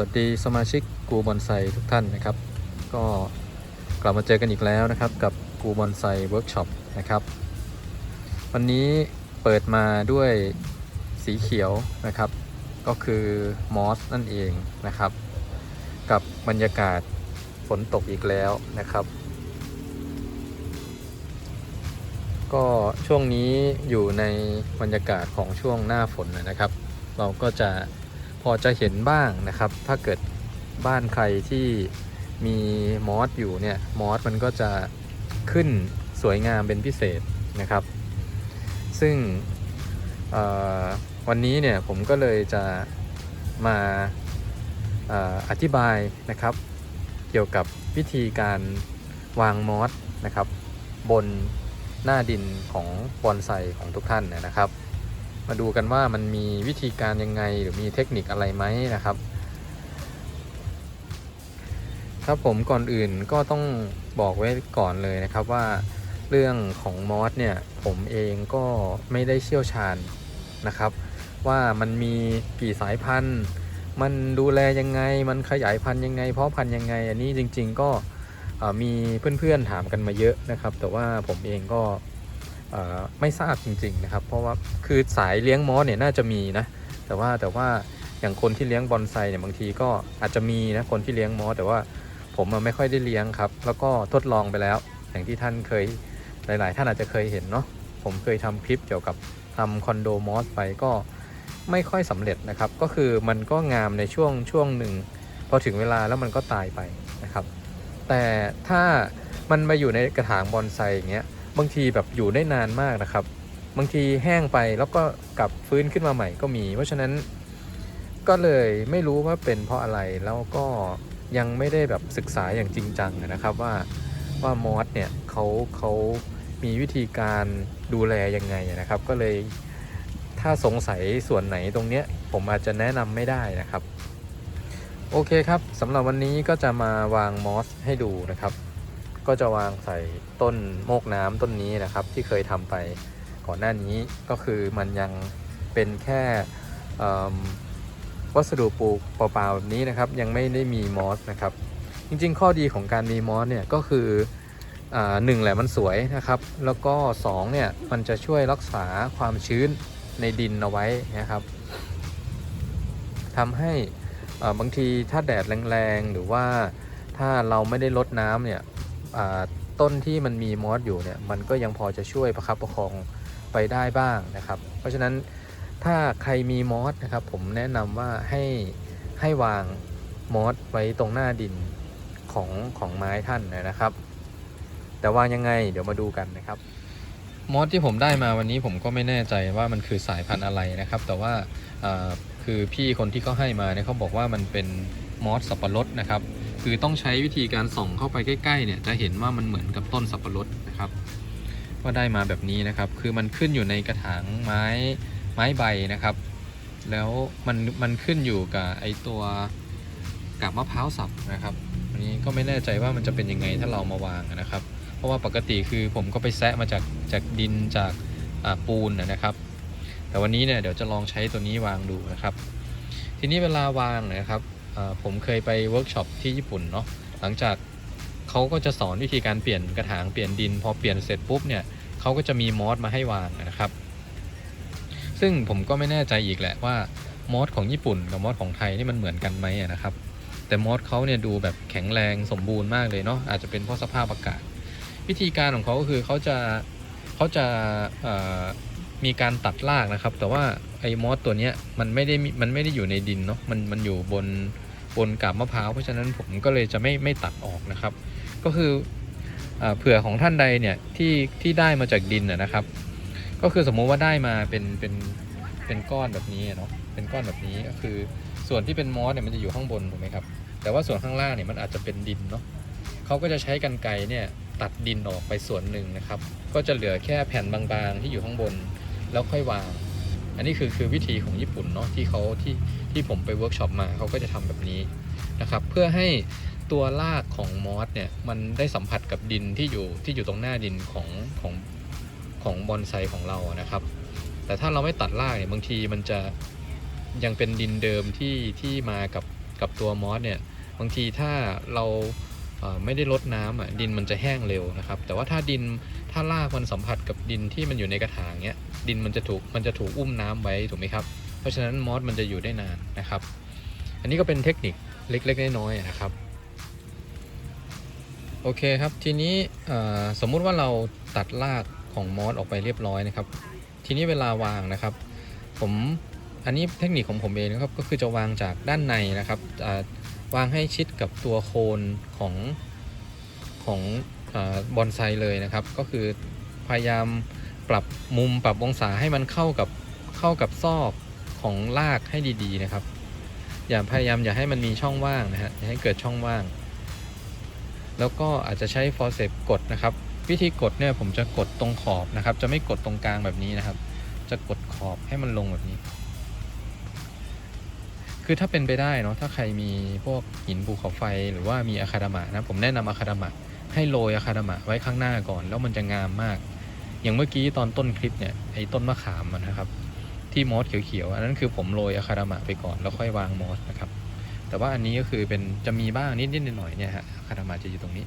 วัสดีสมาชิกกูบอนไซทุกท่านนะครับ ก็กลับมาเจอกันอีกแล้วนะครับกับกูบอนไซเวิร์กช็อปนะครับ วันนี้เปิดมาด้วยสีเขียวนะครับ ก็คือมอสนั่นเองนะครับ กับบรรยากาศฝนตกอีกแล้วนะครับ ก็ช่วงนี้อยู่ในบรรยากาศของช่วงหน้าฝนนะครับ เราก็จะ พอจะเห็นบ้างนะครับ ถ้าเกิดบ้านใครที่มีมอสอยู่เนี่ยมอสมันก็จะขึ้นสวยงามเป็นพิเศษนะครับ ซึ่งวันนี้เนี่ยผมก็เลยจะมาเอ่ออธิบายนะครับ เกี่ยวกับวิธีการวางมอสนะครับ บนหน้าดินของบอนไซของทุกท่านนะครับ มาดูกันว่ามันมีวิธีการยังไงหรือมีเทคนิคอะไรไหมนะครับ ครับผมก่อนอื่นก็ต้องบอกไว้ก่อนเลยนะครับว่าเรื่องของมอสเนี่ยผมเองก็ไม่ได้เชี่ยวชาญนะครับ ว่ามันมีกี่สายพันธุ์ มันดูแลยังไง มันขยายพันธุ์ยังไง เพาะพันธุ์ยังไง อันนี้จริง ๆ ก็มีเพื่อนๆถามกันมาเยอะนะครับ แต่ว่าผมเองก็ ไม่ทราบจริงๆนะครับ เพราะว่าคือสายเลี้ยงมอสเนี่ยน่าจะมีนะ แต่ว่าแต่ว่าอย่างคนที่เลี้ยงบอนไซเนี่ยบางทีก็อาจจะมีนะคนที่เลี้ยงมอสแต่ว่าผมไม่ค่อยได้เลี้ยงครับ แล้วก็ทดลองไปแล้ว อย่างที่ท่านเคยหลาย ๆ ท่านอาจจะเคยเห็นเนาะผมเคยทำคลิปเกี่ยวกับทำคอนโดมอสไปก็ไม่ค่อยสำเร็จนะครับ ก็คือมันก็งามในช่วงช่วงหนึ่งพอถึงเวลาแล้วมันก็ตายไปนะครับ แต่ถ้ามันมาอยู่ในกระถางบอนไซอย่างเงี้ย บางทีแบบอยู่ได้นานมากนะครับ บางทีแห้งไปแล้วก็กลับฟื้นขึ้นมาใหม่ก็มี เพราะฉะนั้นก็เลยไม่รู้ว่าเป็นเพราะอะไรแล้วก็ยังไม่ได้แบบศึกษาอย่างจริงจังนะครับว่าว่ามอสเนี่ยเขาเขามีวิธีการดูแลยังไงนะครับ ก็เลยถ้าสงสัยส่วนไหนตรงเนี้ยผมอาจจะแนะนำไม่ได้นะครับ โอเคครับสำหรับวันนี้ก็จะมาวางมอสให้ดูนะครับ ก็จะวางใส่ต้นโมกน้ำต้นนี้นะครับ ที่เคยทำไปก่อนหน้านี้ก็คือมันยังเป็นแค่วัสดุปลูกเปล่าๆแบบนี้นะครับ ยังไม่ได้มีมอสนะครับ จริงๆ ข้อดีของการมีมอสเนี่ยก็คืออหนึ่งแหละมันสวยนะครับ แล้วก็สองเนี่ยมันจะช่วยรักษาความชื้นในดินเอาไว้นะครับทำให้บางทีถ้าแดดแรงๆ หรือว่าถ้าเราไม่ได้ลดน้ำเนี่ย ต้นที่มันมีมอสอยู่เนี่ยมันก็ยังพอจะช่วยประคับประคองไปได้บ้างนะครับ เพราะฉะนั้นถ้าใครมีมอสนะครับ ผมแนะนำว่าให้ให้วางมอสไว้ตรงหน้าดินของของไม้ท่านนะครับ แต่วางยังไงเดี๋ยวมาดูกันนะครับ มอสที่ผมได้มาวันนี้ผมก็ไม่แน่ใจว่ามันคือสายพันธุ์อะไรนะครับ แต่ว่าอ่าคือพี่คนที่เขาให้มาเนี่ยเขาบอกว่ามันเป็น มอสสับปะรดนะครับ คือต้องใช้วิธีการส่องเข้าไปใกล้ๆเนี่ยจะเห็นว่ามันเหมือนกับต้นสับปะรดนะครับว่าได้มาแบบนี้นะครับ คือมันขึ้นอยู่ในกระถางไม้ไม้ใบนะครับ แล้วมันมันขึ้นอยู่กับไอตัวกาบมะพร้าวสับนะครับอันนี้ก็ไม่แน่ใจว่ามันจะเป็นยังไงถ้าเรามาวางนะครับ เพราะว่าปกติคือผมก็ไปแซะมาจากจากดินจากปูนนะครับ แต่วันนี้เนี่ยเดี๋ยวจะลองใช้ตัวนี้วางดูนะครับ ทีนี้เวลาวางนะครับ ผมเคยไปเวิร์กช็อปที่ญี่ปุ่นเนาะหลังจากเขาก็จะสอนวิธีการเปลี่ยนกระถางเปลี่ยนดิน พอเปลี่ยนเสร็จปุ๊บเนี่ยเขาก็จะมีมอสมาให้วางนะครับ ซึ่งผมก็ไม่แน่ใจอีกแหละว่ามอสของญี่ปุ่นกับมอสของไทยนี่มันเหมือนกันไหมนะครับ แต่มอสเขาเนี่ยดูแบบแข็งแรงสมบูรณ์มากเลยเนาะอาจจะเป็นเพราะสภาพอากาศ วิธีการของเขาก็คือเขาจะเขาจะมีการตัดรากนะครับ แต่ว่าไอ้มอสตัวเนี้ยมันไม่ได้มันไม่ได้อยู่ในดินเนาะมันมันอยู่บน บนกาบมะพร้าวเพราะฉะนั้นผมก็เลยจะไม่ไม่ตัดออกนะครับ ก็คือเอเผื่อของท่านใดเนี่ยที่ที่ได้มาจากดินนะครับ ก็คือสมมุติว่าได้มาเป็นเป็นเป็นก้อนแบบนี้เนาะเป็นก้อนแบบนี้ก็คือส่วนที่เป็นมอสเนี่ยมันจะอยู่ข้างบนถูกไหมครับแต่ว่าส่วนข้างล่างเนี่ยมันอาจจะเป็นดินเนาะเขาก็จะใช้กันไกรเนี่ยตัดดินออกไปส่วนหนึ่งนะครับ ก็จะเหลือแค่แผ่นบางๆที่อยู่ข้างบน แล้วค่อยวาง อันนี้คือคือวิธีของญี่ปุ่นเนาะที่เขาที่ที่ผมไปเวิร์กช็อปมาเขาก็จะทำแบบนี้นะครับเพื่อให้ตัวรากของมอสเนี่ยมันได้สัมผัสกับดินที่อยู่ที่อยู่ตรงหน้าดินของของของบอนไซของเรานะครับ แต่ถ้าเราไม่ตัดรากเนี่ยบางทีมันจะยังเป็นดินเดิมที่ที่มากับกับตัวมอสเนี่ยบางทีถ้าเรา ไม่ได้ลดน้ำอะดินมันจะแห้งเร็วนะครับ แต่ว่าถ้าดินถ้ารากมันสัมผัสกับดินที่มันอยู่ในกระถางเนี้ยดินมันจะถูกมันจะถูกอุ้มน้ำไว้ถูกไหมครับ เพราะฉะนั้นมอสมันจะอยู่ได้นานนะครับ อันนี้ก็เป็นเทคนิคเล็กๆน้อยๆนะครับโอเคครับทีนี้สมมุติว่าเราตัดรากของมอสออกไปเรียบร้อยนะครับ ทีนี้เวลาวางนะครับ ผมอันนี้เทคนิคของผมเองนะครับก็คือจะวางจากด้านในนะครับอ่า วางให้ชิดกับตัวโคนของของอบอนไซเลยนะครับ ก็คือพยายามปรับมุมปรับองศาให้มันเข้ากับเข้ากับซอกของรากให้ดีๆนะครับ อย่าพยายามอย่าให้มันมีช่องว่างนะฮะอย่าให้เกิดช่องว่าง แล้วก็อาจจะใช้ฟอร์เซปกดนะครับ วิธีกดเนี่ยผมจะกดตรงขอบนะครับ จะไม่กดตรงกลางแบบนี้นะครับ จะกดขอบให้มันลงแบบนี้ คือถ้าเป็นไปได้เนาะถ้าใครมีพวกหินภูเขาไฟหรือว่ามีอะคาดามะนะผมแนะนำอะคาดามะให้โรยอะคาดามะไว้ข้างหน้าก่อน แล้วมันจะงามมาก อย่างเมื่อกี้ตอนต้นคลิปเนี่ยไอ้ต้นมะขามนะครับ ที่มอสเขียวๆอันนั้นคือผมโรยอะคาดามะไปก่อนแล้วค่อยวางมอสนะครับ แต่ว่าอันนี้ก็คือเป็นจะมีบ้างนิดๆหน่อยๆเนี่ยฮะอะคาดามะจะอยู่ตรงนี้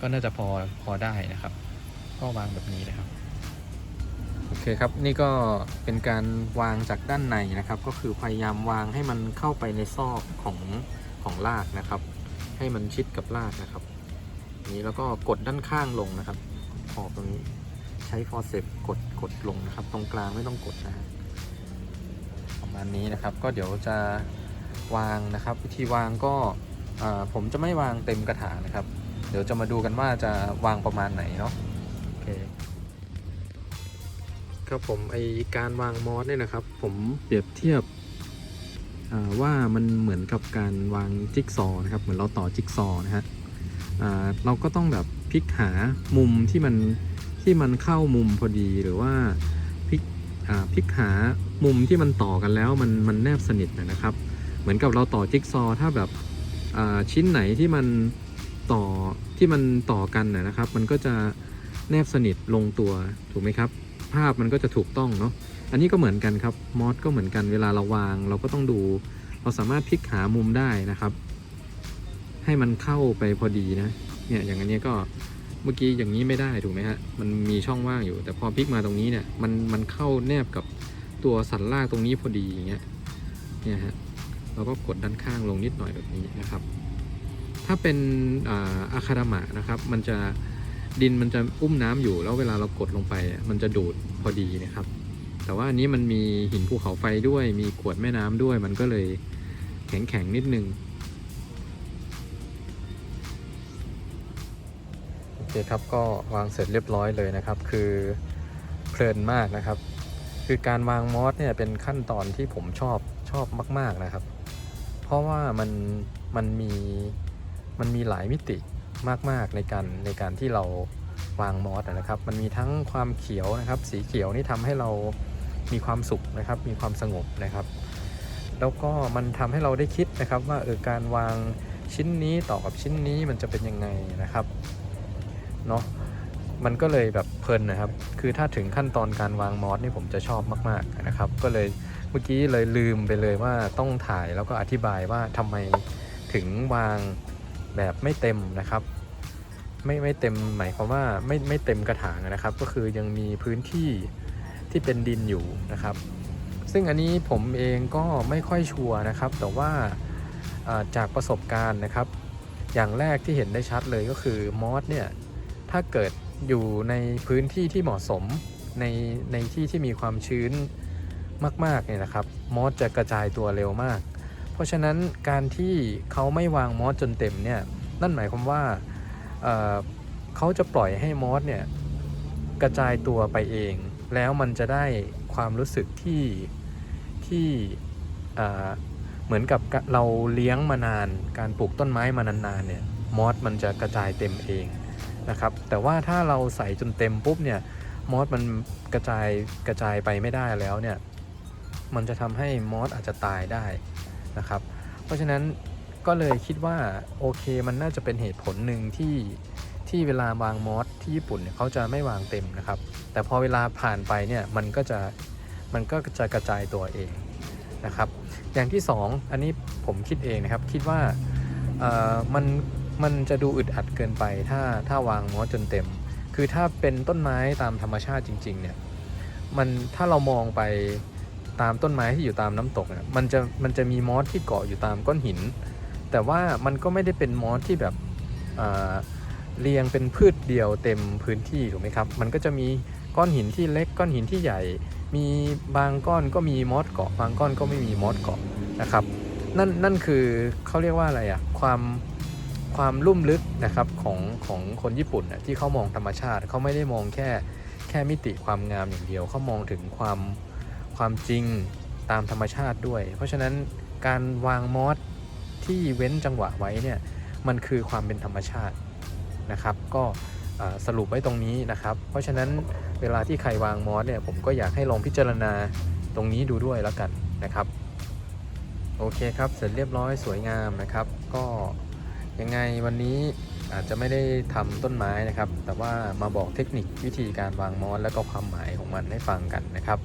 ก็น่าจะพอพอได้นะครับ ก็วางแบบนี้นะครับ โอเคครับนี่ก็เป็นการวางจากด้านในนะครับ ก็คือพยายามวางให้มันเข้าไปในซอกของของรากนะครับ ให้มันชิดกับรากนะครับ นี้แล้วก็กดด้านข้างลงนะครับขอบตรงนี้ใช้ฟอร์เซปกดกดลงนะครับ ตรงกลางไม่ต้องกดนะประมาณนี้นะครับ ก็เดี๋ยวจะวางนะครับ วิธีวางก็ผมจะไม่วางเต็มกระถางนะครับ เดี๋ยวจะมาดูกันว่าจะวางประมาณไหนเนาะ ครับผมไอการวางมอสเนี่ยนะครับ ผมเปรียบเทียบว่ามันเหมือนกับการวางจิ๊กซอนะครับ เหมือนเราต่อจิ๊กซอนะฮะเราก็ต้องแบบพลิกหามุมที่มันที่มันเข้ามุมพอดีหรือว่าพลิกพลิกหามุมที่มันต่อกันแล้วมันมันแนบสนิทนะครับ เหมือนกับเราต่อจิ๊กซอถ้าแบบชิ้นไหนที่มันต่อที่มันต่อกันนะครับ มันก็จะแนบสนิทลงตัวถูกไหมครับ ภาพมันก็จะถูกต้องเนาะอันนี้ก็เหมือนกันครับมอสก็เหมือนกันเวลาเราวาง เราก็ต้องดู เราสามารถพลิกหามุมได้นะครับ ให้มันเข้าไปพอดีนะเนี่ยอย่างอันนี้ก็เมื่อกี้อย่างนี้ไม่ได้ถูกไหมฮะมันมีช่องว่างอยู่ แต่พอพลิกมาตรงนี้เนี่ยมันมันเข้าแนบกับตัวสันล่างตรงนี้พอดีอย่างเงี้ยเนี่ยฮะเราก็กดด้านข้างลงนิดหน่อยแบบนี้นะครับ ถ้าเป็นอาอะคาดามะนะครับ มันจะ ดินมันจะอุ้มน้ำอยู่แล้วเวลาเรากดลงไป มันจะดูดพอดีนะครับ แต่ว่าอันนี้มันมีหินภูเขาไฟด้วย มีขวดแม่น้ำด้วย มันก็เลยแข็งแข็งๆนิดนึงโอเคครับก็วางเสร็จเรียบร้อยเลยนะครับ คือเพลินมากนะครับ คือการวางมอสเนี่ยเป็นขั้นตอนที่ผมชอบชอบมาก ๆนะครับ เพราะว่ามันมันมีมันมีหลายมิติ มาก ๆ ในการในการที่เราวางมอสนะครับ มันมีทั้งความเขียวนะครับ สีเขียวนี่ทำให้เรามีความสุขนะครับ มีความสงบนะครับ แล้วก็มันทำให้เราได้คิดนะครับ ว่าเออการวางชิ้นนี้ต่อกับชิ้นนี้มันจะเป็นยังไงนะครับเนาะมันก็เลยแบบเพลินนะครับ คือถ้าถึงขั้นตอนการวางมอสนี่ผมจะชอบมาก ๆนะครับ ก็เลยเมื่อกี้เลยลืมไปเลยว่าต้องถ่ายแล้วก็อธิบายว่าทำไมถึงวาง แบบไม่เต็มนะครับ ไม่ไม่เต็มหมายความว่าไม่ไม่เต็มกระถางนะครับ ก็คือยังมีพื้นที่ที่เป็นดินอยู่นะครับ ซึ่งอันนี้ผมเองก็ไม่ค่อยชัวร์นะครับ แต่ว่าอ่าจากประสบการณ์นะครับ อย่างแรกที่เห็นได้ชัดเลยก็คือมอสเนี่ยถ้าเกิดอยู่ในพื้นที่ที่เหมาะสมในในที่ที่มีความชื้นมากๆเนี่ยนะครับ มอสจะกระจายตัวเร็วมาก เพราะฉะนั้นการที่เขาไม่วางมอสจนเต็มเนี่ยนั่นหมายความว่าเเขาจะปล่อยให้มอสเนี่ยกระจายตัวไปเอง แล้วมันจะได้ความรู้สึกที่ที่เหมือนกับเราเลี้ยงมานาน การปลูกต้นไม้มานานๆเนี่ยมอสมันจะกระจายเต็มเองนะครับแต่ว่าถ้าเราใส่จนเต็มปุ๊บเนี่ยมอสมันกระจายกระจายไปไม่ได้แล้วเนี่ยมันจะทำให้มอสอาจจะตายได้ นะครับ เพราะฉะนั้นก็เลยคิดว่าโอเคมันน่าจะเป็นเหตุผลหนึ่งที่ที่เวลาวางมอสที่ญี่ปุ่นเนี่ยเขาจะไม่วางเต็มนะครับ แต่พอเวลาผ่านไปเนี่ยมันก็จะมันก็จะกระจายตัวเองนะครับ อย่างที่สองอันนี้ผมคิดเองนะครับ คิดว่ามันมันจะดูอึดอัดเกินไป ถ้าถ้าวางมอสจนเต็ม คือถ้าเป็นต้นไม้ตามธรรมชาติจริงๆเนี่ยมันถ้าเรามองไป ตามต้นไม้ที่อยู่ตามน้ำตกเนี่ยมันจะมันจะมีมอสที่เกาะอยู่ตามก้อนหิน แต่ว่ามันก็ไม่ได้เป็นมอสที่แบบอ่าเรียงเป็นพืชเดียวเต็มพื้นที่ถูกไหมครับ มันก็จะมีก้อนหินที่เล็กก้อนหินที่ใหญ่ มีบางก้อนก็มีมอสเกาะ บางก้อนก็ไม่มีมอสเกาะนะครับ นั่นนั่นคือเขาเรียกว่าอะไรอะความความลุ่มลึกนะครับของของคนญี่ปุ่นน่ะที่เขามองธรรมชาติเขาไม่ได้มองแค่แค่มิติความงามอย่างเดียวเขามองถึงความ ความจริงตามธรรมชาติด้วย เพราะฉะนั้นการวางมอสที่เว้นจังหวะไว้เนี่ยมันคือความเป็นธรรมชาตินะครับ ก็สรุปไว้ตรงนี้นะครับ เพราะฉะนั้นเวลาที่ใครวางมอสเนี่ยผมก็อยากให้ลองพิจารณาตรงนี้ดูด้วยแล้วกันนะครับ โอเคครับเสร็จเรียบร้อยสวยงามนะครับ ก็ยังไงวันนี้อาจจะไม่ได้ทำต้นไม้นะครับ แต่ว่ามาบอกเทคนิควิธีการวางมอสและก็ความหมายของมันให้ฟังกันนะครับ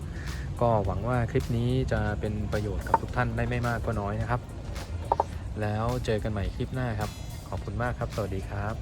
ก็หวังว่าคลิปนี้จะเป็นประโยชน์กับทุกท่านได้ไม่มากก็น้อยนะครับ แล้วเจอกันใหม่คลิปหน้าครับ ขอบคุณมากครับ สวัสดีครับ